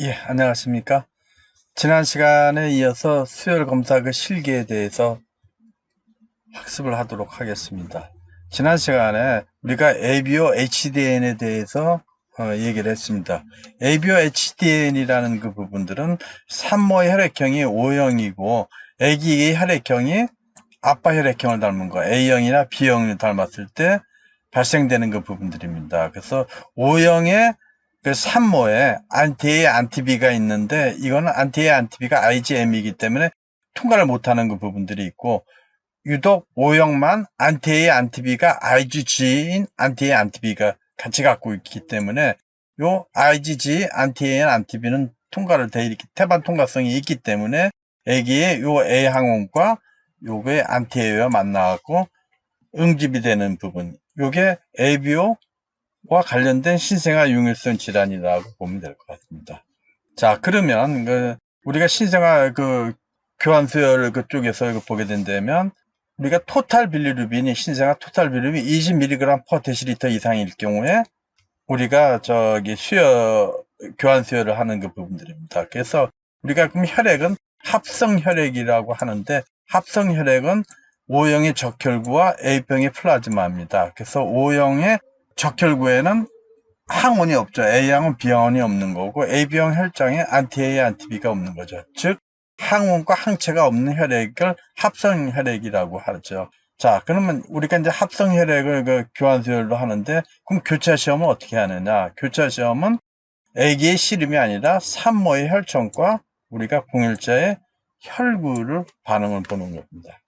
예, 안녕하십니까. 지난 시간에 이어서 수혈 검사 그 실기에 대해서 학습을 하도록 하겠습니다. 지난 시간에 우리가 ABO HDN에 대해서 어, 얘기를 했습니다. ABO HDN이라는 그 부분들은 산모의 혈액형이 O형이고 아기의 혈액형이 아빠 혈액형을 닮은 거 A형이나 B형을 닮았을 때 발생되는 그 부분들입니다. 그래서 O형의 그 산모에 안티에 안티비가 있는데 이거는 안티에 안티비가 IgM이기 때문에 통과를 못하는 그 부분들이 있고 유독 O형만 안티에 안티비가 IgG인 안티에 안티비가 같이 갖고 있기 때문에 요 IgG 안티에 안티비는 통과를 돼 이렇게 태반 통과성이 있기 때문에 애기의 요 A 항원과 요게 안티에와 만나갖고 응집이 되는 부분. 요게 ABO 와 관련된 신생아 융일성 질환이라고 보면 될 것 같습니다. 자, 그러면 그 우리가 신생아 그 교환 수혈 그쪽에서 이거 보게 된다면 우리가 토탈 빌리루빈이 신생아 토탈 빌리루빈 20mg per 데시리터 이상일 경우에 우리가 저기 수혈 교환 수혈을 하는 그 부분들입니다. 그래서 우리가 그럼 혈액은 합성 혈액이라고 하는데 합성 혈액은 O형의 적혈구와 A병의 플라즈마입니다. 그래서 O형의 적혈구에는 항원이 없죠. A항은 B항원이 없는 거고 AB형 혈장에 안티-A, 안티-B가 없는 거죠. 즉 항원과 항체가 없는 혈액을 합성 혈액이라고 하죠. 자, 그러면 우리가 이제 합성 혈액을 그 교환 수혈로 하는데 그럼 교차 시험은 어떻게 하느냐? 교차 시험은 애기의 씨름이 아니라 산모의 혈청과 우리가 공일자의 혈구를 반응을 보는 겁니다.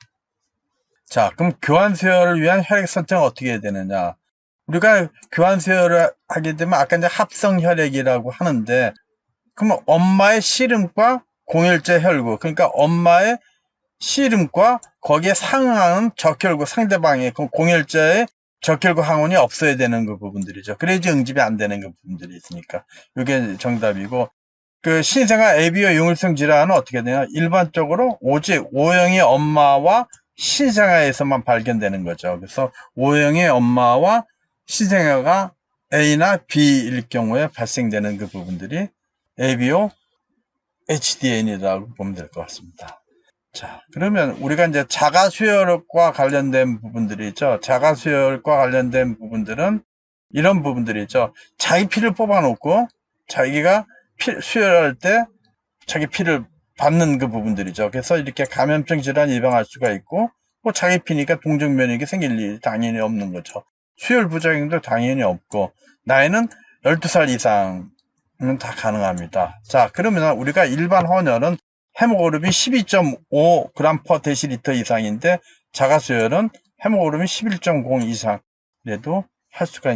자, 그럼 교환 수혈을 위한 혈액 선정은 어떻게 해야 되느냐? 우리가 교환 수혈을 하게 되면 아까 이제 합성 혈액이라고 하는데 그러면 엄마의 씨름과 공혈제 혈구 그러니까 엄마의 씨름과 거기에 상응하는 적혈구 상대방의 그 공혈제의 적혈구 항원이 없어야 되는 그 부분들이죠. 그래야지 응집이 안 되는 그 부분들이 있으니까 이게 정답이고 그 신생아 ABO 용혈성 질환은 어떻게 되냐 일반적으로 오직 O형의 엄마와 신생아에서만 발견되는 거죠. 그래서 O형의 엄마와 신생아가 A나 B일 경우에 발생되는 그 부분들이 ABO HDN이라고 보면 될 것 같습니다. 자, 그러면 우리가 이제 자가 수혈과 관련된 부분들이 있죠. 자가 수혈과 관련된 부분들은 이런 부분들이 있죠. 자기 피를 뽑아놓고 자기가 피, 수혈할 때 자기 피를 받는 그 부분들이죠. 그래서 이렇게 감염병 질환 예방할 수가 있고, 뭐 자기 피니까 동적 면역이 생길 일이 당연히 없는 거죠. 수혈 부작용도 당연히 없고 나이는 12살 이상은 다 가능합니다. 자 그러면 우리가 일반 헌혈은 헤모그룹이 12.5g per 데시리터 이상인데 자가수혈은 헤모그룹이 11.0 이상이라도 할 수가